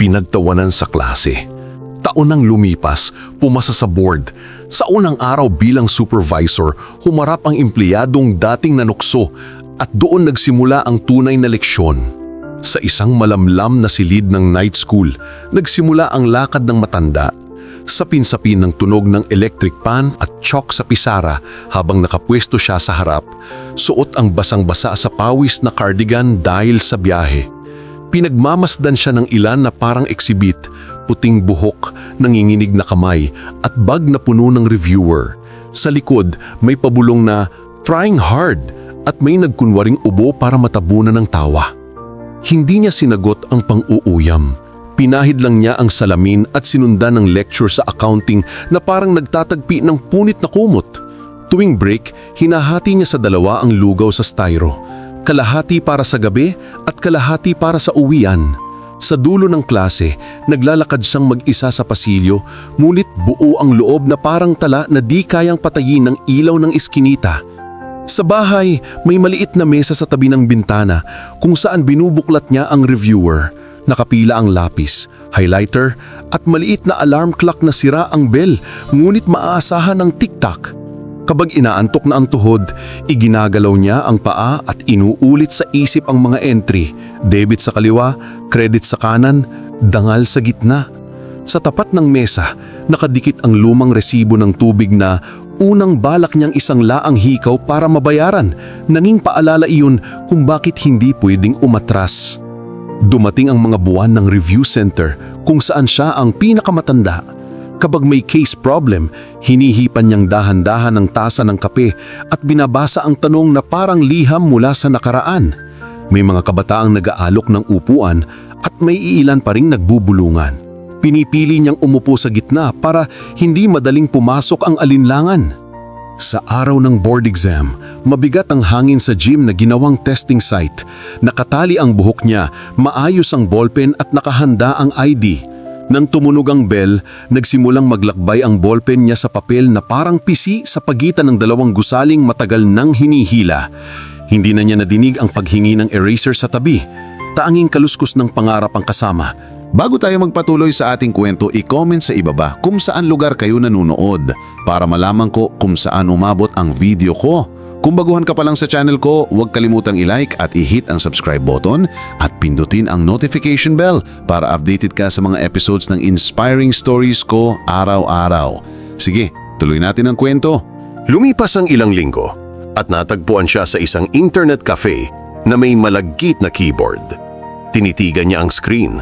pinagtawanan sa klase. Taon nang lumipas, pumasa sa board. Sa unang araw bilang supervisor, humarap ang empleyadong dating nanukso at doon nagsimula ang tunay na leksyon. Sa isang malamlam na silid ng night school, nagsimula ang lakad ng matanda. Sapin-sapin ng tunog ng electric pan at chalk sa pisara habang nakapwesto siya sa harap. Suot ang basang-basa sa pawis na cardigan dahil sa biyahe. Pinagmamasdan siya ng ilan na parang exhibit, puting buhok, nanginginig na kamay at bag na puno ng reviewer. Sa likod, may pabulong na trying hard at may nagkunwaring ubo para matabunan ng tawa. Hindi niya sinagot ang pang-uuyam. Pinahid lang niya ang salamin at sinundan ng lecture sa accounting na parang nagtatagpi ng punit na kumot. Tuwing break, hinahati niya sa dalawa ang lugaw sa styro. Kalahati para sa gabi kalahati para sa uwian. Sa dulo ng klase, naglalakad siyang mag-isa sa pasilyo, ngunit buo ang loob na parang tala na di kayang patayin ng ilaw ng iskinita. Sa bahay, may maliit na mesa sa tabi ng bintana kung saan binubuklat niya ang reviewer. Nakapila ang lapis, highlighter at maliit na alarm clock na sira ang bell ngunit maaasahan ng tiktak. Kapag inaantok na ang tuhod, iginagalaw niya ang paa at inuulit sa isip ang mga entry. Debit sa kaliwa, credit sa kanan, dangal sa gitna. Sa tapat ng mesa, nakadikit ang lumang resibo ng tubig na unang balak niyang isang laang hikaw para mabayaran. Nanging paalala iyon kung bakit hindi pwedeng umatras. Dumating ang mga buwan ng review center kung saan siya ang pinakamatanda. Kapag may case problem, hinihipan niyang dahan-dahan ang tasa ng kape at binabasa ang tanong na parang liham mula sa nakaraan. May mga kabataang nag-aalok ng upuan at may iilan pa ring nagbubulungan. Pinipili niyang umupo sa gitna para hindi madaling pumasok ang alinlangan. Sa araw ng board exam, mabigat ang hangin sa gym na ginawang testing site. Nakatali ang buhok niya, maayos ang ballpen at nakahanda ang ID. Nang tumunog ang bell, nagsimulang maglakbay ang ballpen niya sa papel na parang pisi sa pagitan ng dalawang gusaling matagal nang hinihila. Hindi na niya nadinig ang paghingi ng eraser sa tabi. Taanging kaluskos ng pangarap ang kasama. Bago tayo magpatuloy sa ating kwento, i-comment sa ibaba kung saan lugar kayo nanunood para malaman ko kung saan umabot ang video ko. Kung baguhan ka pa lang sa channel ko, huwag kalimutang i-like at i-hit ang subscribe button at pindutin ang notification bell para updated ka sa mga episodes ng inspiring stories ko araw-araw. Sige, tuloy natin ang kwento. Lumipas ang ilang linggo at natagpuan siya sa isang internet cafe na may malagkit na keyboard. Tinitigan niya ang screen,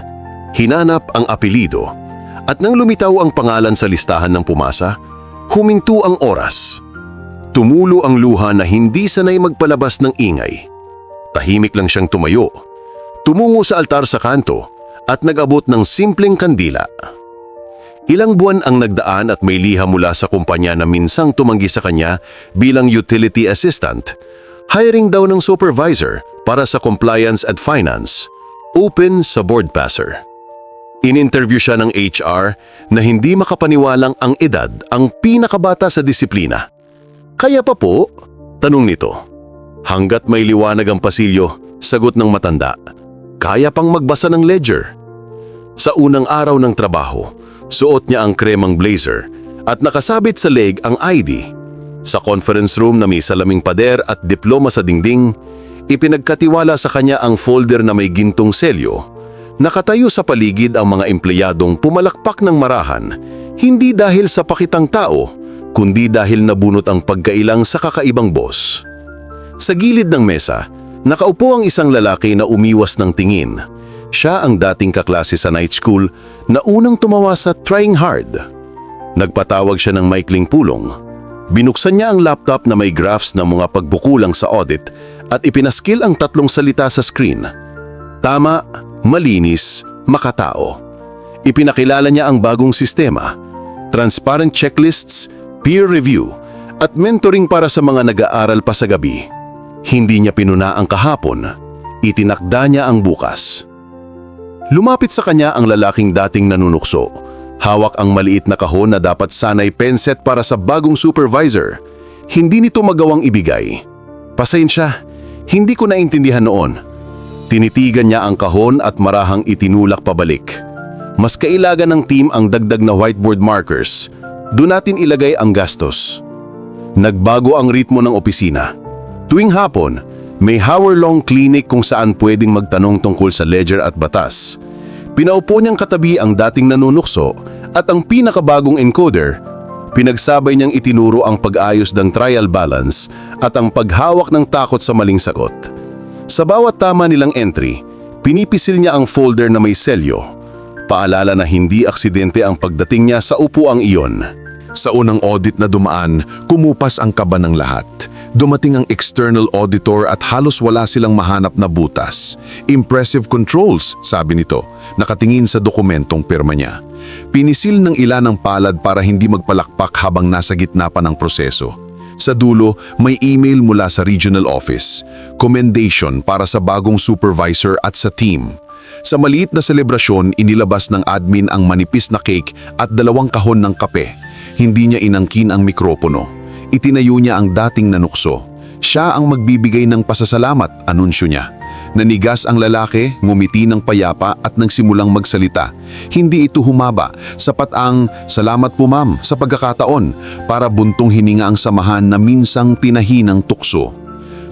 hinanap ang apelido at nang lumitaw ang pangalan sa listahan ng pumasa, huminto ang oras. Tumulo ang luha na hindi sanay magpalabas ng ingay. Tahimik lang siyang tumayo. Tumungo sa altar sa kanto at nag-abot ng simpleng kandila. Ilang buwan ang nagdaan at may liha mula sa kumpanya na minsang tumanggi sa kanya bilang utility assistant. Hiring daw ng supervisor para sa compliance at finance. Open sa board passer. In-interview siya ng HR na hindi makapaniwalang ang edad ang pinakabata sa disiplina. Kaya pa po? Tanong nito. Hanggat may liwanag ang pasilyo, sagot ng matanda. Kaya pang magbasa ng ledger. Sa unang araw ng trabaho, suot niya ang kremang blazer at nakasabit sa leg ang ID. Sa conference room na may salaming pader at diploma sa dingding, ipinagkatiwala sa kanya ang folder na may gintong selyo. Nakatayo sa paligid ang mga empleyadong pumalakpak ng marahan, hindi dahil sa pakitang tao, kundi dahil nabunot ang pagkailang sa kakaibang boss. Sa gilid ng mesa, nakaupo ang isang lalaki na umiwas ng tingin. Siya ang dating kaklase sa night school na unang tumawa sa trying hard. Nagpatawag siya ng maikling pulong. Binuksan niya ang laptop na may graphs ng mga pagbukulang sa audit at ipinaskil ang tatlong salita sa screen. Tama, malinis, makatao. Ipinakilala niya ang bagong sistema, transparent checklists, peer review, at mentoring para sa mga nag-aaral pa sa gabi. Hindi niya pinuna ang kahapon, itinakda niya ang bukas. Lumapit sa kanya ang lalaking dating nanunukso. Hawak ang maliit na kahon na dapat sanay penset para sa bagong supervisor. Hindi nito magawang ibigay. Pasensya, hindi ko naintindihan noon. Tinitigan niya ang kahon at marahang itinulak pabalik. Mas kailangan ng team ang dagdag na whiteboard markers. Doon natin ilagay ang gastos. Nagbago ang ritmo ng opisina. Tuwing hapon, may hour-long clinic kung saan pwedeng magtanong tungkol sa ledger at batas. Pinaupo niyang katabi ang dating nanunukso at ang pinakabagong encoder, pinagsabay niyang itinuro ang pag-ayos ng trial balance at ang paghawak ng takot sa maling sagot. Sa bawat tama nilang entry, pinipisil niya ang folder na may selyo. Paalala na hindi aksidente ang pagdating niya sa upuang iyon. Sa unang audit na dumaan, kumupas ang kaba ng lahat. Dumating ang external auditor at halos wala silang mahanap na butas. Impressive controls, sabi nito, nakatingin sa dokumentong pirma niya. Pinisil ng ilan ng palad para hindi magpalakpak habang nasa gitna pa ng proseso. Sa dulo, may email mula sa regional office. Commendation para sa bagong supervisor at sa team. Sa maliit na selebrasyon, inilabas ng admin ang manipis na cake at dalawang kahon ng kape. Hindi niya inangkin ang mikropono. Itinayo niya ang dating nanukso. Siya ang magbibigay ng pasasalamat, anunsyo niya. Nanigas ang lalaki, ngumiti ng payapa at nagsimulang magsalita. Hindi ito humaba, sapat ang salamat po ma'am sa pagkakataon para buntong hininga ang samahan na minsang tinahinang tukso.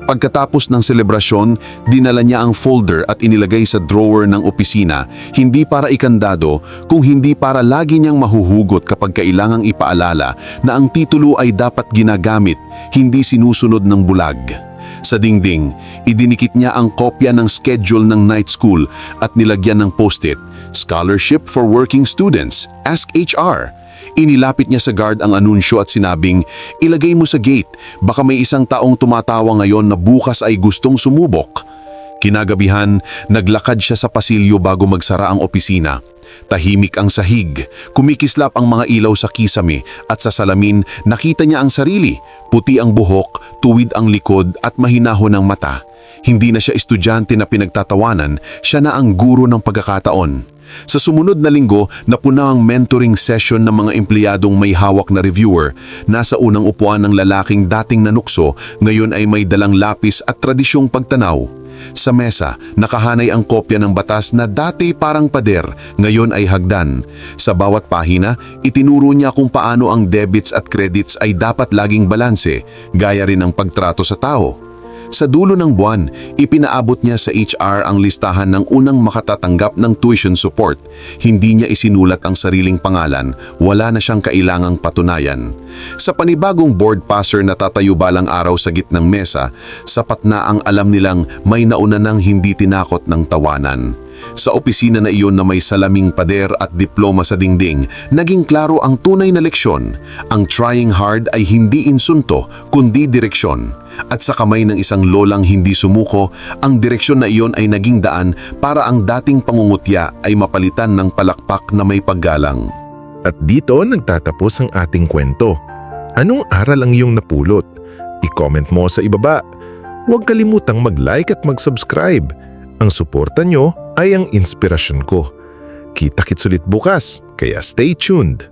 Pagkatapos ng selebrasyon, dinala niya ang folder at inilagay sa drawer ng opisina, hindi para ikandado, kung hindi para lagi niyang mahuhugot kapag kailangang ipaalala na ang titulo ay dapat ginagamit, hindi sinusunod ng bulag. Sa dingding, idinikit niya ang kopya ng schedule ng night school at nilagyan ng post-it, Scholarship for Working Students, Ask HR. Inilapit niya sa guard ang anunsyo at sinabing, ilagay mo sa gate, baka may isang taong tumatawa ngayon na bukas ay gustong sumubok. Kinagabihan, naglakad siya sa pasilyo bago magsara ang opisina. Tahimik ang sahig, kumikislap ang mga ilaw sa kisame at sa salamin nakita niya ang sarili. Puti ang buhok, tuwid ang likod at mahinahon ang mata. Hindi na siya estudyante na pinagtatawanan, siya na ang guro ng pagkakataon. Sa sumunod na linggo, napuna ang mentoring session ng mga empleyadong may hawak na reviewer. Nasa unang upuan ng lalaking dating nanukso, ngayon ay may dalang lapis at tradisyong pagtanaw. Sa mesa, nakahanay ang kopya ng batas na dati parang pader, ngayon ay hagdan. Sa bawat pahina, itinuro niya kung paano ang debits at credits ay dapat laging balanse, gaya rin ang pagtrato sa tao. Sa dulo ng buwan, ipinaabot niya sa HR ang listahan ng unang makatatanggap ng tuition support. Hindi niya isinulat ang sariling pangalan, wala na siyang kailangang patunayan. Sa panibagong board passer na tatayo balang araw sa gitnang mesa, sapat na ang alam nilang may nauna nang hindi tinakot ng tawanan. Sa opisina na iyon na may salaming pader at diploma sa dingding, naging klaro ang tunay na leksyon. Ang trying hard ay hindi insunto, kundi direksyon. At sa kamay ng isang lolang hindi sumuko, ang direksyon na iyon ay naging daan para ang dating pangungutya ay mapalitan ng palakpak na may paggalang. At dito nagtatapos ang ating kwento. Anong aral ang iyong napulot? I-comment mo sa ibaba. Huwag kalimutang mag-like at mag-subscribe. Ang suporta nyo ay ang inspirasyon ko. Kita-kits ulit bukas, kaya stay tuned.